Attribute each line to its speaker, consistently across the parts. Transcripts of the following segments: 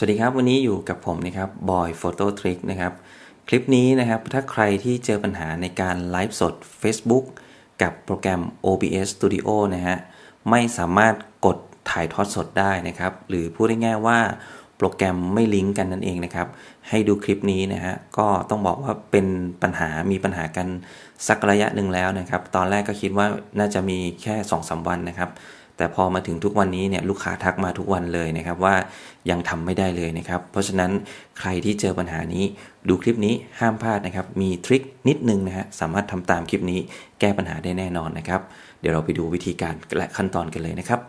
Speaker 1: สวัสดีครับ วันนี้อยู่กับผมนะครับบอยโฟโต้ทริกนะครับ คลิปนี้นะครับ ถ้าใครที่เจอปัญหาในการไลฟ์สด Facebook กับโปรแกรม OBS Studio นะฮะ ไม่สามารถกดถ่ายทอดสดได้นะครับ หรือพูดง่ายๆว่าโปรแกรมไม่ลิงก์กันนั่นเองนะครับ ให้ดูคลิปนี้นะฮะ ก็ต้องบอกว่าเป็นปัญหา มีปัญหากันสักระยะหนึ่งแล้วนะครับ ตอนแรกก็คิดว่าน่าจะมีแค่2อสวันนะครับ แต่พอมาถึงทุกวันนี้เนี่ยลูกค้าทักมาทุกวันเลยนะครับว่ายังทำไม่ได้เลยนะครับ เพราะฉะนั้นใครที่เจอปัญหานี้ดูคลิปนี้ห้ามพลาดนะครับ มีทริคนิดนึงนะฮะสามารถทำตามคลิปนี้แก้ปัญหาได้แน่นอนนะครับ เดี๋ยวเราไปดูวิธีการและขั้นตอนกันเลยนะครับ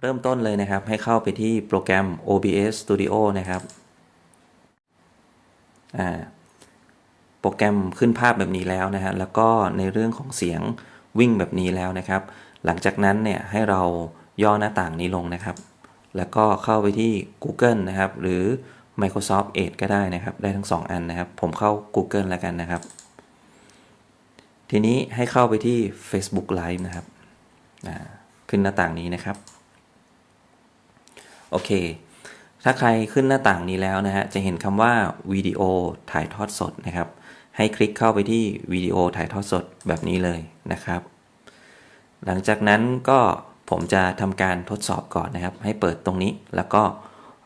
Speaker 1: เริ่มต้นเลยนะครับให้เข้าไปที่โปรแกรม OBS Studio นะครับอ่าโปรแกรมขึ้นภาพแบบนี้แล้วนะฮะ แล้วก็ในเรื่องของเสียง วิ่งแบบนี้แล้วนะครับ หลังจากนั้นเนี่ยให้เราย่อหน้าต่างนี้ลงนะครับ แล้วก็เข้าไปที่ Google นะครับ หรือ Microsoft Edge ก็ได้นะครับ ได้ทั้ง 2 อันนะครับ ผมเข้า Google แล้วกันนะครับ ทีนี้ให้เข้าไปที่ Facebook Live นะครับขึ้นหน้าต่างนี้นะครับ โอเค ถ้าใครขึ้นหน้าต่างนี้แล้วนะฮะ จะเห็นคำว่าวิดีโอถ่ายทอดสดนะครับ ให้คลิกเข้าไปที่วิดีโอถ่ายทอดสดแบบนี้เลยนะครับ หลังจากนั้นก็ผมจะทำการทดสอบก่อนนะครับ ให้เปิดตรงนี้แล้วก็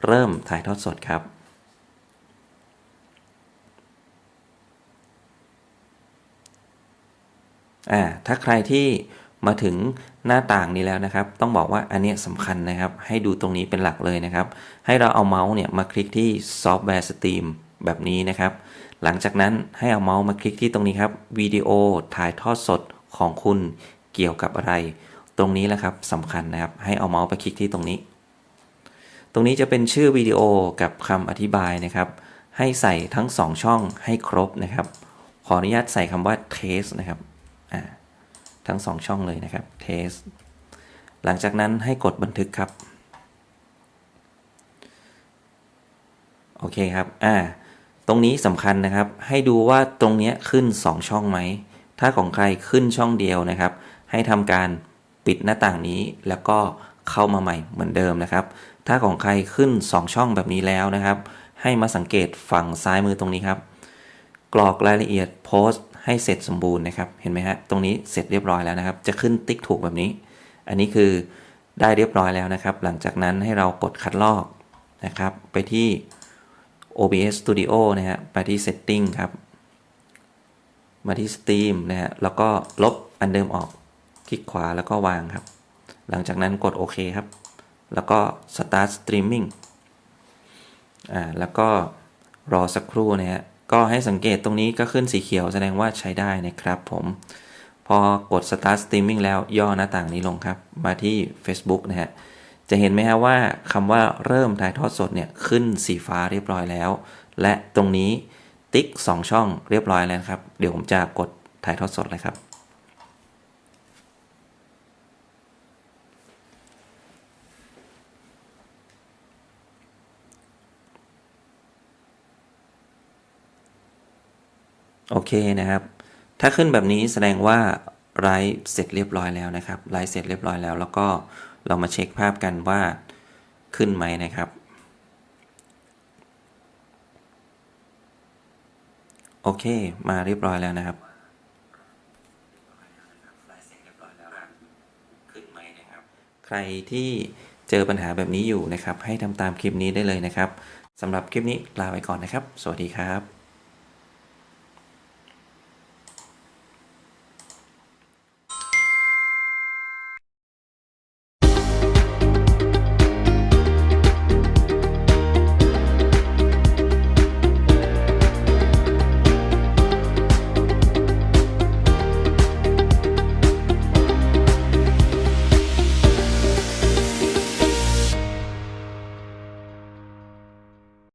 Speaker 1: เริ่มถ่ายทอดสดครับ อ่า ถ้าใครที่มาถึงหน้าต่างนี้แล้วนะครับ ต้องบอกว่าอันนี้สำคัญนะครับ ให้ดูตรงนี้เป็นหลักเลยนะครับ ให้เราเอาเมาส์เนี่ยมาคลิกที่ซอฟต์แวร์สตรีม แบบนี้นะครับ หลังจากนั้นให้เอาเมาส์มาคลิกที่ตรงนี้ครับวิดีโอถ่ายทอดสดของคุณเกี่ยวกับอะไร ตรงนี้แหละครับสำคัญนะครับ ให้เอาเมาส์ไปคลิกที่ตรงนี้ ตรงนี้จะเป็นชื่อวิดีโอกับคำอธิบายนะครับ ให้ใส่ทั้ง 2 ช่องให้ครบนะครับ ขออนุญาตใส่คำว่า test นะครับทั้ง 2 ช่องเลยนะครับ test หลังจากนั้นให้กดบันทึกครับ โอเคครับ อ่า ตรงนี้สำคัญนะครับ ให้ดูว่าตรงนี้ขึ้น 2 ช่องไหม ถ้าของใครขึ้นช่องเดียวนะครับ ให้ทำการปิดหน้าต่างนี้แล้วก็เข้ามาใหม่เหมือนเดิมนะครับ ถ้าของใครขึ้น 2 ช่องแบบนี้แล้วนะครับ ให้มาสังเกตฝั่งซ้ายมือตรงนี้ครับ กรอกรายละเอียดโพสต์ให้เสร็จสมบูรณ์นะครับ เห็นไหมฮะ ตรงนี้เสร็จเรียบร้อยแล้วนะครับ จะขึ้นติ๊กถูกแบบนี้ อันนี้คือได้เรียบร้อยแล้วนะครับ หลังจากนั้นให้เรากดคัดลอกนะครับ ไปที่ OBS Studio นะฮะไปที่ Setting ครับ มาที่ Steam นะฮะแล้วก็ลบอันเดิมออกคลิกขวาแล้วก็วางครับ หลังจากนั้นกดโอเคครับ แล้วก็ Start Streaming อ่าแล้วก็รอสักครู่นะฮะก็ให้สังเกตตรงนี้ก็ขึ้นสีเขียวแสดงว่าใช้ได้นะครับผมพอกด Start Streaming แล้วย่อหน้าต่างนี้ลงครับ มาที่ Facebook นะฮะ จะเห็นไหมฮะว่าคำว่าเริ่มถ่ายทอดสดเนี่ยขึ้นสีฟ้าเรียบร้อยแล้ว และตรงนี้ติ๊ก 2 ช่องเรียบร้อยแล้วครับ เดี๋ยวผมจะกดถ่ายทอดสดเลยครับ โอเคนะครับ ถ้าขึ้นแบบนี้แสดงว่า ไลฟ์เสร็จเรียบร้อยแล้วนะครับไลฟ์เสร็จเรียบร้อยแล้ว แล้วก็เรามาเช็คภาพกันว่าขึ้นไหมนะครับ โอเค มาเรียบร้อยแล้วนะครับขึ้นไหมนะครับใครที่เจอปัญหาแบบนี้อยู่นะครับ ให้ทำตามคลิปนี้ได้เลยนะครับสำหรับคลิปนี้ลาไปก่อนนะครับ สวัสดีครับ